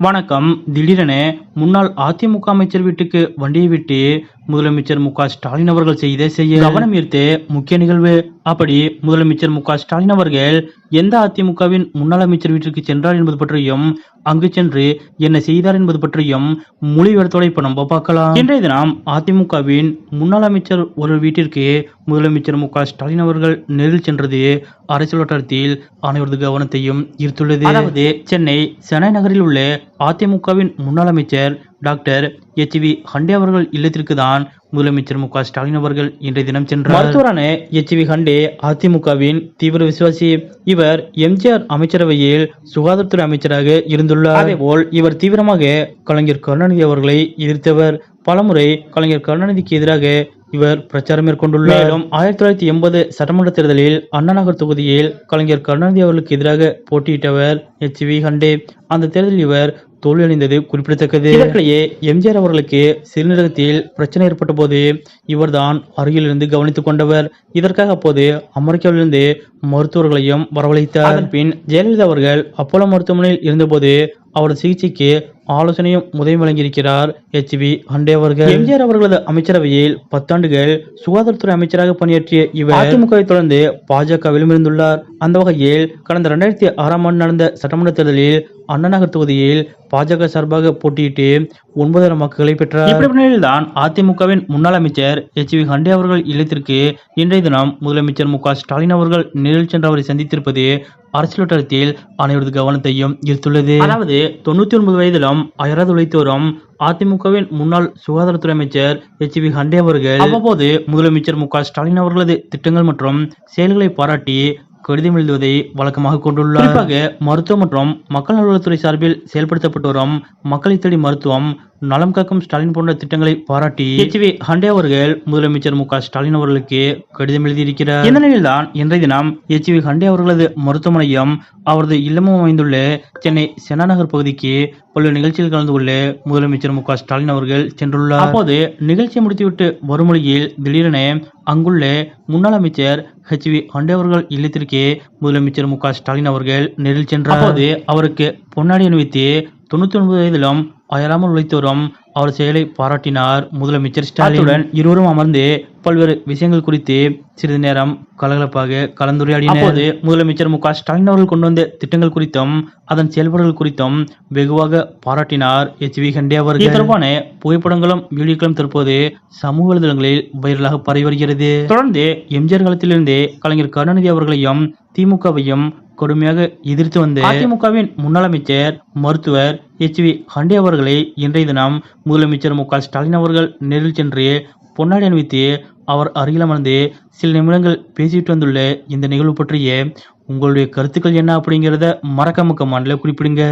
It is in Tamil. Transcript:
வணக்கம். திடீரென முன்னாள் அதிமுக அமைச்சர் வீட்டுக்கு வண்டியை விட்டு முதலமைச்சர் மு ஸ்டாலின் அவர்கள் செய்த செய்ய கவனம் ஈர்த்து முக்கிய நிகழ்வு. அப்படி முதலமைச்சர் மு ஸ்டாலின் அவர்கள் எந்த அதிமுகவின் முன்னாள் அமைச்சர் வீட்டிற்கு சென்றார் என்பது பற்றியும் அங்கு சென்று என்ன செய்தார் என்பது பற்றியும் மொழிபெயர்த்தோட இப்ப நம்ம பார்க்கலாம். இன்றைய தினம் அதிமுகவின் முன்னாள் அமைச்சர் ஒரு வீட்டிற்கு முதலமைச்சர் மு ஸ்டாலின் அவர்கள் நேரில் சென்றது அரசியல் வட்டாரத்தில் அனைவரது கவனத்தையும் ஈர்த்துள்ளது. அதாவது சென்னை சென்னை நகரில் உள்ள அதிமுகவின் முன்னாள் அமைச்சர் டாக்டர் எச் வி ஹண்டே அவர்கள் இல்லத்திற்கு தான் முதலமைச்சர் மு க ஸ்டாலின் அவர்கள் இன்றைய தினம் சென்றார். மருத்துவரான எச் வி ஹண்டே அதிமுகவின் தீவிர விசுவாசி இவர் எம்ஜிஆர் அமைச்சரவையில் சுகாதாரத்துறை அமைச்சராக இருந்துள்ளார். அதேபோல் இவர் தீவிரமாக கலைஞர் கருணாநிதி அவர்களை எதிர்த்தவர். பலமுறை கலைஞர் கருணாநிதிக்கு எதிராக இவர் பிரச்சாரம் மேற்கொண்டுள்ளார். மேலும் ஆயிரத்தி தொள்ளாயிரத்தி எண்பது சட்டமன்ற தேர்தலில் அண்ணா நகர் தொகுதியில் கலைஞர் கருணாநிதி அவர்களுக்கு எதிராக போட்டியிட்டவர் எச் வி ஹண்டே. அந்த தேர்தலில் இவர் தோல்வியடைந்தது. குறிப்பிடத்தக்கது. இதற்கிடையே எம்ஜிஆர் அவர்களுக்கு சிறுநீரகத்தில் பிரச்சனை ஏற்பட்ட போது இவர்தான் அருகிலிருந்து கவனித்துக் கொண்டவர். இதற்காக அப்போது அமெரிக்காவிலிருந்து மருத்துவர்களையும் வரவழைத்தார். அதன் பின் ஜெயலலிதா அவர்கள் அப்போலோ மருத்துவமனையில் இருந்தபோது அவரது சிகிச்சைக்கு ஆலோசனையும் உதவி வழங்கியிருக்கிறார் எச் வி ஹண்டே அவர்கள். எம்ஜிஆர் அவர்களது அமைச்சரவையில் பத்தாண்டுகள் சுகாதாரத்துறை அமைச்சராக பணியாற்றிய இவர் அதிமுகவை தொடர்ந்து பாஜகவிலும் இருந்துள்ளார். அந்த வகையில் கடந்த இரண்டாயிரத்தி ஆறாம் ஆண்டு நடந்த சட்டமன்ற தேர்தலில் அண்ணா நகர் தொகுதியில் பாஜக சார்பாக போட்டியிட்டு ஒன்பதாயிரம் வாக்குகளை பெற்றார். இப்படி நிலையில்தான் அதிமுகவின் முன்னாள் அமைச்சர் எச் வி ஹண்டே அவர்கள் இல்லத்திற்கு இன்றைய தினம் முதலமைச்சர் மு க ஸ்டாலின் அவர்கள் நேரில் சென்று அவரை சந்தித்திருப்பது அரசியல் வட்டாரத்தில் அனைவரது கவனத்தையும் ஈர்த்துள்ளது. அதாவது தொண்ணூத்தி ஒன்பது வயதிலும் அயராது உழைத்தோரும் அதிமுகவின் முன்னாள் சுகாதாரத்துறை அமைச்சர் எச். வி. ஹண்டே அவர்கள் அவ்வப்போது முதலமைச்சர் மு. க. ஸ்டாலின் அவர்களது திட்டங்கள் மற்றும் செயல்களை பாராட்டி கடிதம் எழுதுவதை வழக்கமாக கொண்டுள்ளார். குறிப்பாக மருத்துவம் மற்றும் மக்கள் நல்வாழ்வுத்துறை சார்பில் செயல்படுத்தப்பட்டு வரும் மக்களை தேடி மருத்துவம் நலம் காக்கும் ஸ்டாலின் போன்ற திட்டங்களை பாராட்டி எச் வி ஹண்டே அவர்கள் முதலமைச்சர் மு ஸ்டாலின் அவர்களுக்கு கடிதம் எழுதியிருக்கிறார். இந்த நிலையில்தான் இன்றைய தினம் எச் வி ஹண்டே அவர்களது மருத்துவமனையும் அவரது இல்லமும் அமைந்துள்ள சென்னை செனாநகர் பகுதிக்கு பல்வேறு நிகழ்ச்சியில் கலந்து கொள்ள முதலமைச்சர் மு ஸ்டாலின் அவர்கள் சென்றுள்ளார். அப்போது நிகழ்ச்சியை முடித்துவிட்டு வரும் வழியில் திடீரென அங்குள்ள முன்னாள் அமைச்சர் ஹெச் வி ஹண்டே அவர்கள் இல்லத்திற்கே முதலமைச்சர் மு ஸ்டாலின் அவர்கள் நேரில் சென்றார். அப்போது அவருக்கு பொன்னாடி அணிவித்து தொண்ணூத்தி ஒன்பது வயதிலும் அயராமல் உழைத்து வரும் அவர் செயலை பாராட்டினார். முதலமைச்சர் ஸ்டாலினுடன் இருவரும் அமர்ந்து பல்வேறு விஷயங்கள் குறித்து சிறிது நேரம் கலகலப்பாக கலந்துரையாடினர். அப்போது முதலமைச்சர் மு க ஸ்டாலின் அவர்கள் கொண்டு வந்த திட்டங்கள் குறித்தும் அதன் செயல்பாடுகள் குறித்தும் வெகுவாக பாராட்டினார். எச். வி. ஹண்டே அவர்கள். இது தொடர்பான புகைப்படங்களும் வீடியோக்களும் தற்போது சமூக வலைதளங்களில் வைரலாக பரவி வருகிறது. தொடர்ந்து எம்ஜிஆர் காலத்திலிருந்தே கலைஞர் கருணாநிதி அவர்களையும் திமுகவையும் கொடுமையாக எதிர்த்து வந்த அதிமுகவின் முன்னாள் அமைச்சர் மருத்துவர் எச் வி ஹண்டே அவர்களை இன்றைய தினம் முதலமைச்சர் மு க ஸ்டாலின் அவர்கள் நேரில் சென்று பொன்னாடி அணிவித்து அவர் அருகில் அமர்ந்து சில நிமிடங்கள் பேசிட்டு வந்துள்ள இந்த நிகழ்வு பற்றிய உங்களுடைய கருத்துக்கள் என்ன அப்படிங்கிறத மறக்காம மாநில குறிப்பிடுங்க.